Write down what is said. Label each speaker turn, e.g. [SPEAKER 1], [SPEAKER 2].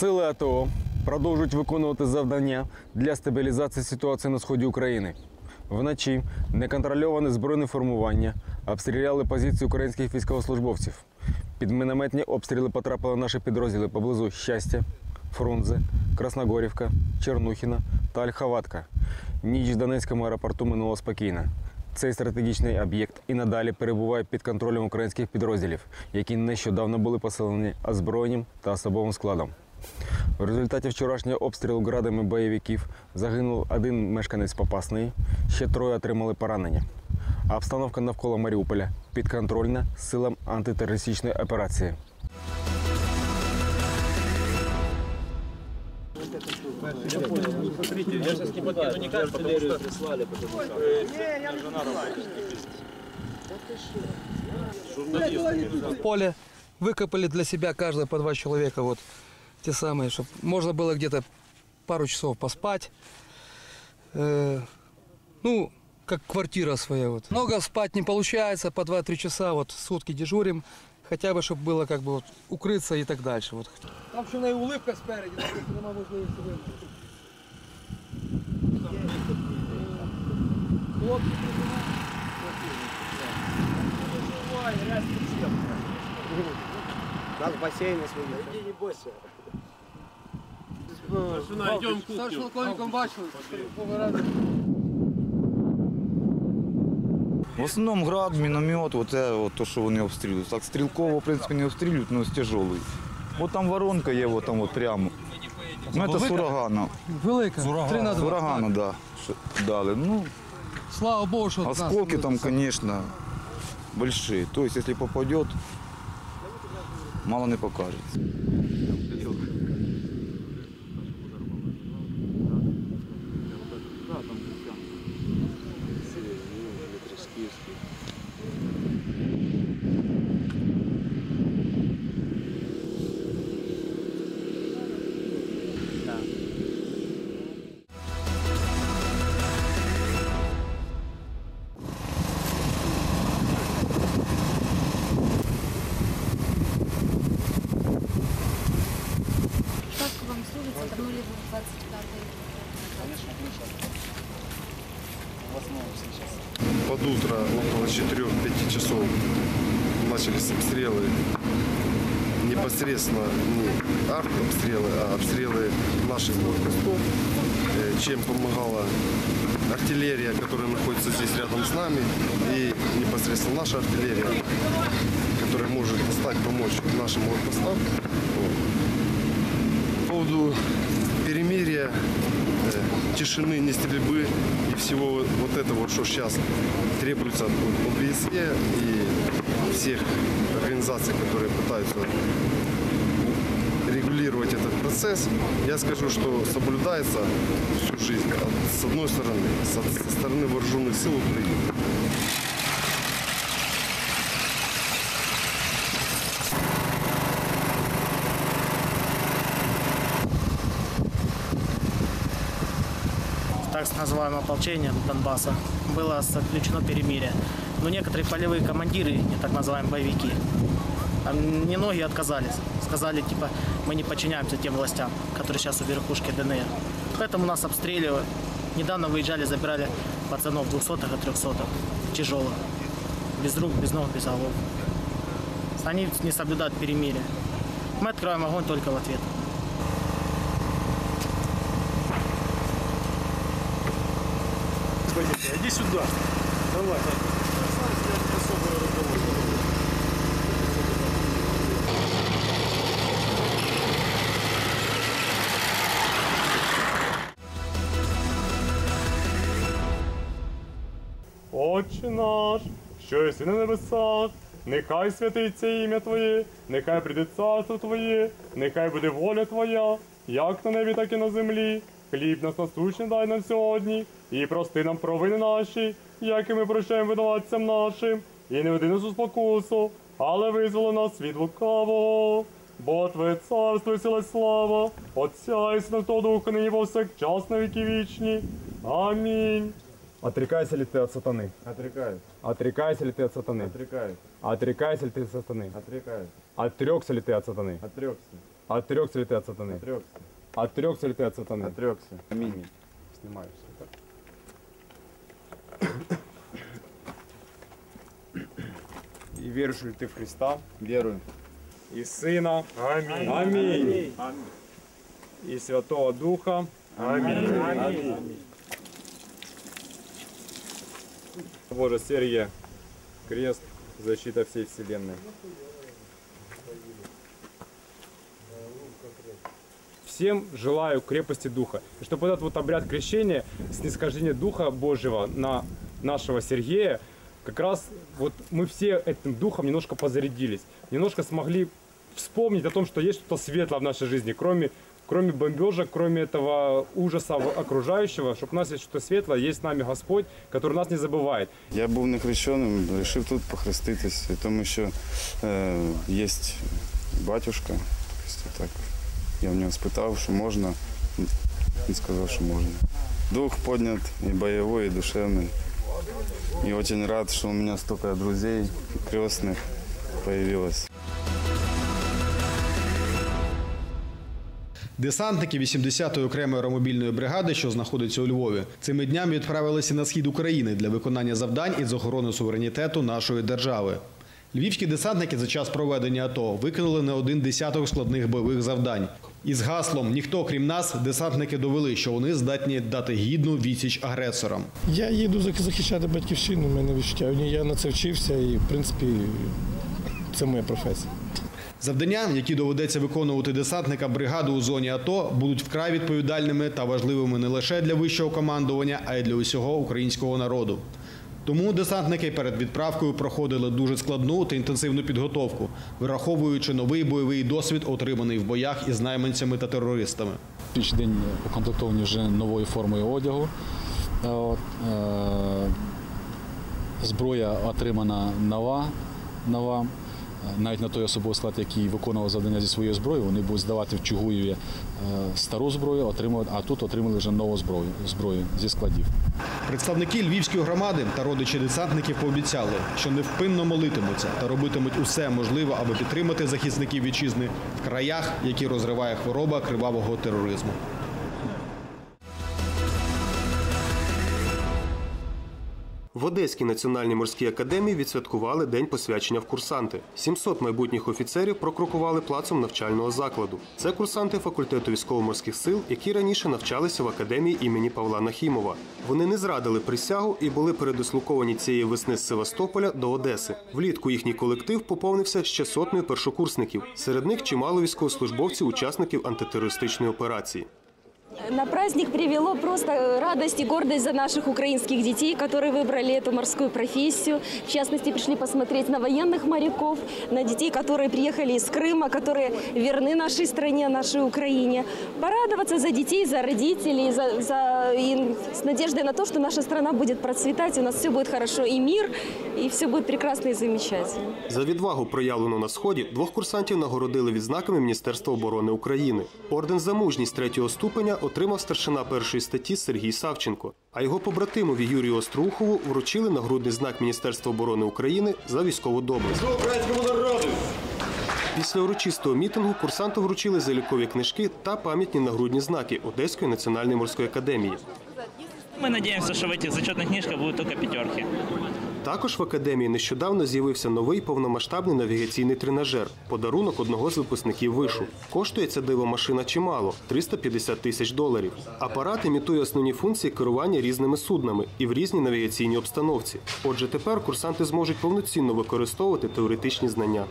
[SPEAKER 1] Сили АТО продовжують виконувати завдання для стабілізації ситуації на сході України. Вночі неконтрольоване збройне формування обстріляли позиції українських військовослужбовців. Під мінометні обстріли потрапили наші підрозділи поблизу Щастя, Фрунзе, Красногорівка, Чернухіна та Ольховатка. Ніч в Донецькому аеропорту минула спокійно. Цей стратегічний об'єкт і надалі перебуває під контролем українських підрозділів, які нещодавно були поселені озброєнням та особовим складом. В результаті вчорашнього обстрілу градами бойовиків загинув один мешканець Попасної, ще троє отримали поранення. А обстановка навколо Маріуполя підконтрольна силам антитерористичної операції.
[SPEAKER 2] в поле, выкопали для себя каждое по два человека, вот те самые, чтобы можно было где-то пару часов поспать. Э, ну, как квартира своя вот. Много спать не получается, по 2-3 часа, вот сутки дежурим, хотя бы, чтобы было как бы вот укрыться и так дальше. Вот. Там ще не улипка спереді, нема можливості вимкнути. Хлопці,
[SPEAKER 3] У нас бассейны свои. Не бойся.
[SPEAKER 2] Старшим полковником бачили, повирати.
[SPEAKER 4] В основному град, міномет, оце от, то, що вони обстрілюють. Так стрілково, в принципі, не обстрілюють, але з тяжелий. От там воронка є, от там от прямо. Ну, це з урагана.
[SPEAKER 2] Велика, 3 на
[SPEAKER 4] З
[SPEAKER 2] 2.
[SPEAKER 4] урагана, да. що дали. Ну,
[SPEAKER 2] Слава Богу, що нас
[SPEAKER 4] осколки
[SPEAKER 2] не
[SPEAKER 4] там,
[SPEAKER 2] це.
[SPEAKER 4] конечно, большие. То есть, если попадет, мало не покажется.
[SPEAKER 5] Под утро, около 4-5 часов, начались обстрелы. Непосредственно не артобстрелы, а обстрелы наших блокпостов, э, чем помогала артиллерия, которая находится здесь рядом с нами, и непосредственно наша артиллерия, которая может достать, помочь нашим блокпостам. По поводу перемирия, тишины, не стрельбы и всего вот этого, что сейчас требуется от ОБСЕ и всех организаций, которые пытаются регулировать этот процесс, я скажу, что соблюдается всю жизнь. С одной стороны, со стороны вооруженных сил Украины.
[SPEAKER 3] Так называемое ополчение Донбасса было заключено перемирие. Но некоторые полевые командиры, не так называемые боевики, а немногие отказались. Сказали, типа, мы не подчиняемся тем властям, которые сейчас у верхушки ДНР. Поэтому нас обстреливают. Недавно выезжали, забирали пацанов 200-х и 300-х, тяжелых. Без рук, без ног, без голов. Они не соблюдают перемирие. Мы открываем огонь только в ответ.
[SPEAKER 5] Иди сюда. Давай.
[SPEAKER 6] Отче наш, що єси на небесах, нехай святиться ім'я Твоє, нехай прийде царство Твоє, нехай буде воля Твоя, як на небі, так і на землі. Хліб нас насущний дай нам сьогодні, і прости нам провини наші, як і ми прощаємо винуватцям нашим, і не веди нас у спокусу, але визволи нас від лукавого. Бо Твоє царство і сила й слава, Отця і Сина того Духа, нині повсякчас на віки вічні. Амінь. Отрекайся ли ты от сатаны?
[SPEAKER 5] Отрекаюсь.
[SPEAKER 6] Отрекайся ли ты от сатаны?
[SPEAKER 5] Отрекаюсь.
[SPEAKER 6] Отрекайся ли ты от сатаны?
[SPEAKER 5] Отрекаюсь.
[SPEAKER 6] Отрекся ли ты от сатаны?
[SPEAKER 5] Отрекся.
[SPEAKER 6] Отрекся ли ты от сатаны? Отрекся. Отрекся ли ты от сатаны?
[SPEAKER 4] Отрекся. Аминь.
[SPEAKER 6] Снимаешь. так. И веришь ли ты в Христа?
[SPEAKER 4] Верую.
[SPEAKER 6] И Сына. Аминь. Аминь. И Святого Духа. Аминь. Боже, Сергия, крест, защита всей вселенной. Всем желаю крепости духа. И чтобы этот вот обряд крещения, снисхождения духа Божьего на нашего Сергея, как раз вот мы все этим духом немножко позарядились, немножко смогли вспомнить о том, что есть что-то светлое в нашей жизни, кроме, кроме бомбежек, кроме этого ужаса окружающего, чтобы у нас есть что-то светлое, есть с нами Господь, который нас не забывает.
[SPEAKER 7] Я був не хрещеним, вирішив тут похреститись, тому що е, є батюшка. Так, я в нього спитав, що можна. Він сказав, що можна. Дух поднят и боевой, и душевный. И очень рад, что у меня столько друзей крестных появилось.
[SPEAKER 8] Десантники 80-ї окремої аеромобільної бригади, що знаходиться у Львові, цими днями відправилися на схід України для виконання завдань із охорони суверенітету нашої держави. Львівські десантники за час проведення АТО виконали не один десяток складних бойових завдань. Із гаслом Ніхто крім нас десантники довели, що вони здатні дати гідну відсіч агресорам.
[SPEAKER 9] Я їду захищати батьківщину, в мене відчуття. Я на це вчився і, в принципі, це моя професія.
[SPEAKER 8] Завдання, які доведеться виконувати десантникам бригади у зоні АТО, будуть вкрай відповідальними та важливими не лише для вищого командування, а й для усього українського народу. Тому десантники перед відправкою проходили дуже складну та інтенсивну підготовку, враховуючи новий бойовий досвід, отриманий в боях із найманцями та терористами.
[SPEAKER 10] Піч день укомплектовані вже новою формою одягу. Е, зброя отримана нова, нова. Е, Навіть на той особовий склад, який виконував завдання зі своєю зброєю, вони будуть здавати в Чугуєві е, стару зброю, а тут отримали вже нову зброю, зброю зі складів.
[SPEAKER 8] Представники львівської громади та родичі десантників пообіцяли, що невпинно молитимуться та робитимуть усе можливе, аби підтримати захисників вітчизни в краях, які розриває хвороба кривавого тероризму.
[SPEAKER 11] В Одеській національній морській академії відсвяткували день посвячення в курсанти. 700 майбутніх офіцерів прокрокували плацом навчального закладу. Це курсанти факультету військово-морських сил, які раніше навчалися в академії імені Павла Нахімова. Вони не зрадили присягу і були передислоковані цієї весни з Севастополя до Одеси. Влітку їхній колектив поповнився ще сотнею першокурсників. Серед них чимало військовослужбовців, учасників антитерористичної операції.
[SPEAKER 12] На праздник привело просто э, радость и гордость за наших украинских детей, которые выбрали эту морскую профессию. В частности, пришли посмотреть на военных моряков, на детей, которые приехали из Крыма, которые верны нашей стране, нашей Украине. Порадоваться за детей, за родителей, за, за- и с надеждой на то, что наша страна будет процветать, у нас все будет хорошо, и мир, и все будет прекрасно и замечательно.
[SPEAKER 11] За відвагу, проявлену на сході, двох курсантів нагородили відзнаками Міністерства оборони України. Орден за мужність третього ступеня отримав старшина першої статті Сергій Савченко. А його побратимові Юрію Остроухову вручили нагрудний знак Міністерства оборони України за військову доблесть. Після урочистого мітингу курсанту вручили залікові книжки та пам'ятні нагрудні знаки Одеської національної морської академії.
[SPEAKER 13] Мы надеемся, что в этих зачетных книжках будут только пятерки.
[SPEAKER 11] Також в академії нещодавно з'явився новий повномасштабний навігаційний тренажер подарунок одного з випускників вишу. Коштує ця дивомашина чимало 350 тисяч доларів. Апарат імітує основні функції керування різними суднами і в різній навігаційній обстановці. Отже, тепер курсанти зможуть повноцінно використовувати теоретичні знання.